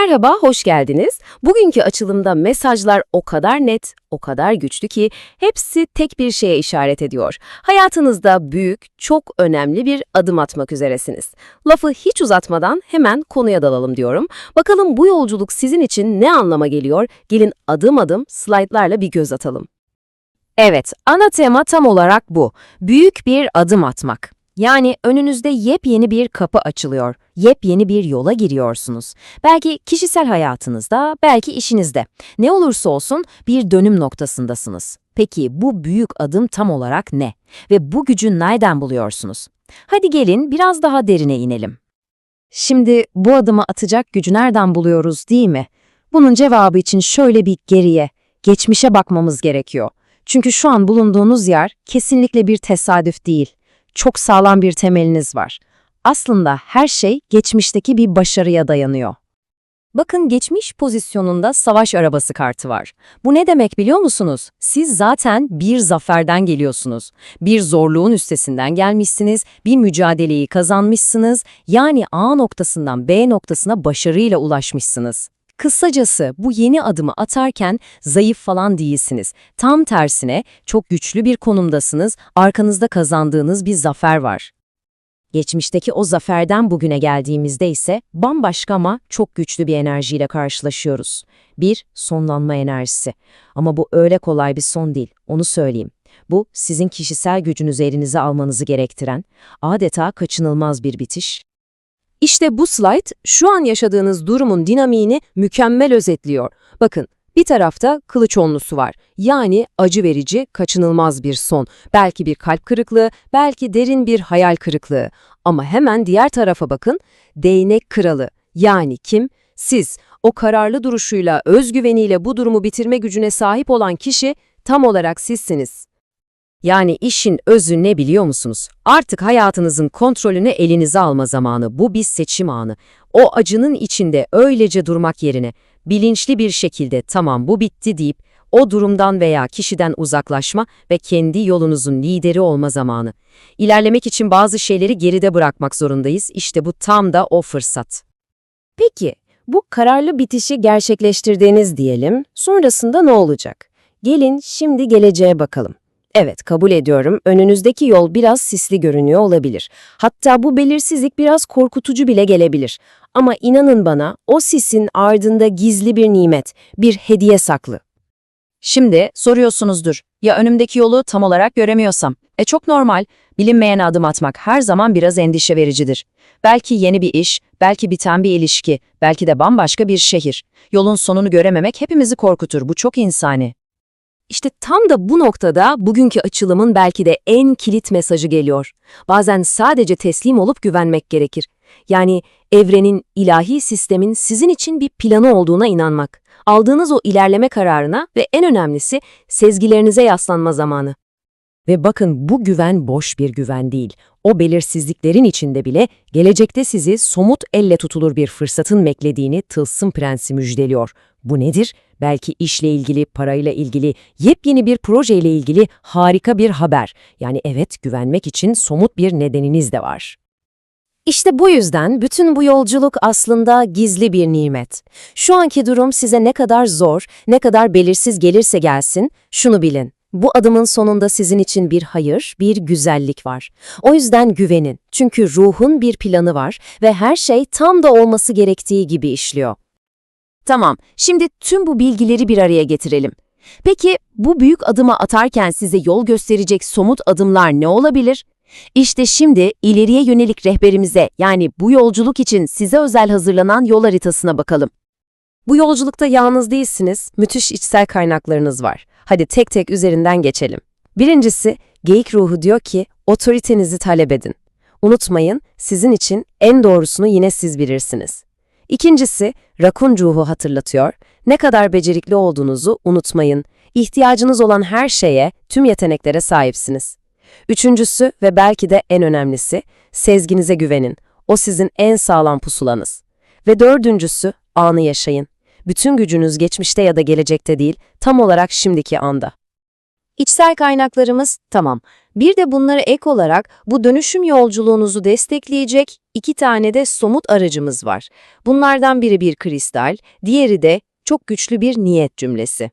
Merhaba, hoş geldiniz. Bugünkü açılımda mesajlar o kadar net, o kadar güçlü ki hepsi tek bir şeye işaret ediyor. Hayatınızda büyük, çok önemli bir adım atmak üzeresiniz. Lafı hiç uzatmadan hemen konuya dalalım diyorum. Bakalım bu yolculuk sizin için ne anlama geliyor? Gelin adım adım slaytlarla bir göz atalım. Evet, ana tema tam olarak bu. Büyük bir adım atmak. Yani önünüzde yepyeni bir kapı açılıyor, yepyeni bir yola giriyorsunuz. Belki kişisel hayatınızda, belki işinizde. Ne olursa olsun bir dönüm noktasındasınız. Peki bu büyük adım tam olarak ne? Ve bu gücü nereden buluyorsunuz? Hadi gelin biraz daha derine inelim. Şimdi bu adımı atacak gücü nereden buluyoruz değil mi? Bunun cevabı için şöyle bir geriye, geçmişe bakmamız gerekiyor. Çünkü şu an bulunduğunuz yer kesinlikle bir tesadüf değil çok sağlam bir temeliniz var. Aslında her şey geçmişteki bir başarıya dayanıyor. Bakın geçmiş pozisyonunda savaş arabası kartı var. Bu ne demek biliyor musunuz? Siz zaten bir zaferden geliyorsunuz. Bir zorluğun üstesinden gelmişsiniz, bir mücadeleyi kazanmışsınız. Yani A noktasından B noktasına başarıyla ulaşmışsınız. Kısacası bu yeni adımı atarken zayıf falan değilsiniz. Tam tersine çok güçlü bir konumdasınız, arkanızda kazandığınız bir zafer var. Geçmişteki o zaferden bugüne geldiğimizde ise bambaşka ama çok güçlü bir enerjiyle karşılaşıyoruz. Bir, sonlanma enerjisi. Ama bu öyle kolay bir son değil, onu söyleyeyim. Bu, sizin kişisel gücünüzü elinize almanızı gerektiren, adeta kaçınılmaz bir bitiş. İşte bu slide şu an yaşadığınız durumun dinamiğini mükemmel özetliyor. Bakın bir tarafta kılıç onlusu var. Yani acı verici, kaçınılmaz bir son. Belki bir kalp kırıklığı, belki derin bir hayal kırıklığı. Ama hemen diğer tarafa bakın. Değnek kralı. Yani kim? Siz. O kararlı duruşuyla, özgüveniyle bu durumu bitirme gücüne sahip olan kişi tam olarak sizsiniz. Yani işin özü ne biliyor musunuz? Artık hayatınızın kontrolünü elinize alma zamanı. Bu bir seçim anı. O acının içinde öylece durmak yerine bilinçli bir şekilde tamam bu bitti deyip o durumdan veya kişiden uzaklaşma ve kendi yolunuzun lideri olma zamanı. İlerlemek için bazı şeyleri geride bırakmak zorundayız. İşte bu tam da o fırsat. Peki, bu kararlı bitişi gerçekleştirdiğiniz diyelim, sonrasında ne olacak? Gelin şimdi geleceğe bakalım. Evet, kabul ediyorum. Önünüzdeki yol biraz sisli görünüyor olabilir. Hatta bu belirsizlik biraz korkutucu bile gelebilir. Ama inanın bana, o sisin ardında gizli bir nimet, bir hediye saklı. Şimdi soruyorsunuzdur, ya önümdeki yolu tam olarak göremiyorsam? E çok normal, bilinmeyen adım atmak her zaman biraz endişe vericidir. Belki yeni bir iş, belki biten bir ilişki, belki de bambaşka bir şehir. Yolun sonunu görememek hepimizi korkutur, bu çok insani. İşte tam da bu noktada bugünkü açılımın belki de en kilit mesajı geliyor. Bazen sadece teslim olup güvenmek gerekir. Yani evrenin, ilahi sistemin sizin için bir planı olduğuna inanmak. Aldığınız o ilerleme kararına ve en önemlisi sezgilerinize yaslanma zamanı. Ve bakın bu güven boş bir güven değil. O belirsizliklerin içinde bile gelecekte sizi somut elle tutulur bir fırsatın beklediğini Tılsım Prensi müjdeliyor. Bu nedir? Belki işle ilgili, parayla ilgili, yepyeni bir projeyle ilgili harika bir haber. Yani evet güvenmek için somut bir nedeniniz de var. İşte bu yüzden bütün bu yolculuk aslında gizli bir nimet. Şu anki durum size ne kadar zor, ne kadar belirsiz gelirse gelsin, şunu bilin. Bu adımın sonunda sizin için bir hayır, bir güzellik var. O yüzden güvenin. Çünkü ruhun bir planı var ve her şey tam da olması gerektiği gibi işliyor. Tamam, şimdi tüm bu bilgileri bir araya getirelim. Peki bu büyük adımı atarken size yol gösterecek somut adımlar ne olabilir? İşte şimdi ileriye yönelik rehberimize yani bu yolculuk için size özel hazırlanan yol haritasına bakalım. Bu yolculukta yalnız değilsiniz, müthiş içsel kaynaklarınız var. Hadi tek tek üzerinden geçelim. Birincisi, geyik ruhu diyor ki, otoritenizi talep edin. Unutmayın, sizin için en doğrusunu yine siz bilirsiniz. İkincisi, rakun ruhu hatırlatıyor. Ne kadar becerikli olduğunuzu unutmayın. İhtiyacınız olan her şeye, tüm yeteneklere sahipsiniz. Üçüncüsü ve belki de en önemlisi, sezginize güvenin. O sizin en sağlam pusulanız. Ve dördüncüsü, anı yaşayın. Bütün gücünüz geçmişte ya da gelecekte değil, tam olarak şimdiki anda. İçsel kaynaklarımız tamam. Bir de bunlara ek olarak bu dönüşüm yolculuğunuzu destekleyecek iki tane de somut aracımız var. Bunlardan biri bir kristal, diğeri de çok güçlü bir niyet cümlesi.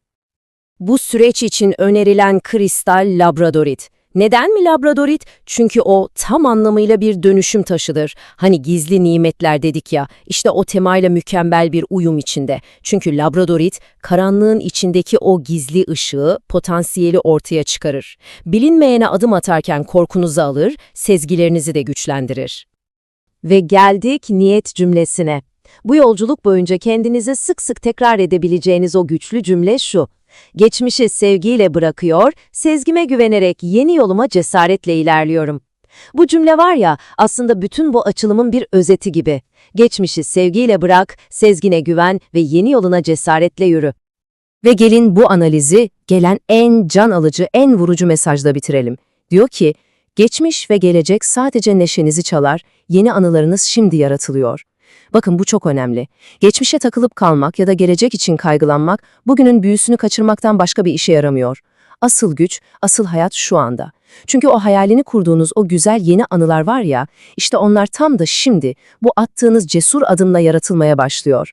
Bu süreç için önerilen kristal labradorit. Neden mi labradorit? Çünkü o tam anlamıyla bir dönüşüm taşıdır. Hani gizli nimetler dedik ya, işte o temayla mükemmel bir uyum içinde. Çünkü labradorit, karanlığın içindeki o gizli ışığı, potansiyeli ortaya çıkarır. Bilinmeyene adım atarken korkunuzu alır, sezgilerinizi de güçlendirir. Ve geldik niyet cümlesine. Bu yolculuk boyunca kendinize sık sık tekrar edebileceğiniz o güçlü cümle şu. Geçmişi sevgiyle bırakıyor, sezgime güvenerek yeni yoluma cesaretle ilerliyorum. Bu cümle var ya, aslında bütün bu açılımın bir özeti gibi. Geçmişi sevgiyle bırak, sezgine güven ve yeni yoluna cesaretle yürü. Ve gelin bu analizi gelen en can alıcı, en vurucu mesajla bitirelim. Diyor ki, geçmiş ve gelecek sadece neşenizi çalar, yeni anılarınız şimdi yaratılıyor. Bakın bu çok önemli. Geçmişe takılıp kalmak ya da gelecek için kaygılanmak, bugünün büyüsünü kaçırmaktan başka bir işe yaramıyor. Asıl güç, asıl hayat şu anda. Çünkü o hayalini kurduğunuz o güzel yeni anılar var ya, işte onlar tam da şimdi bu attığınız cesur adımla yaratılmaya başlıyor.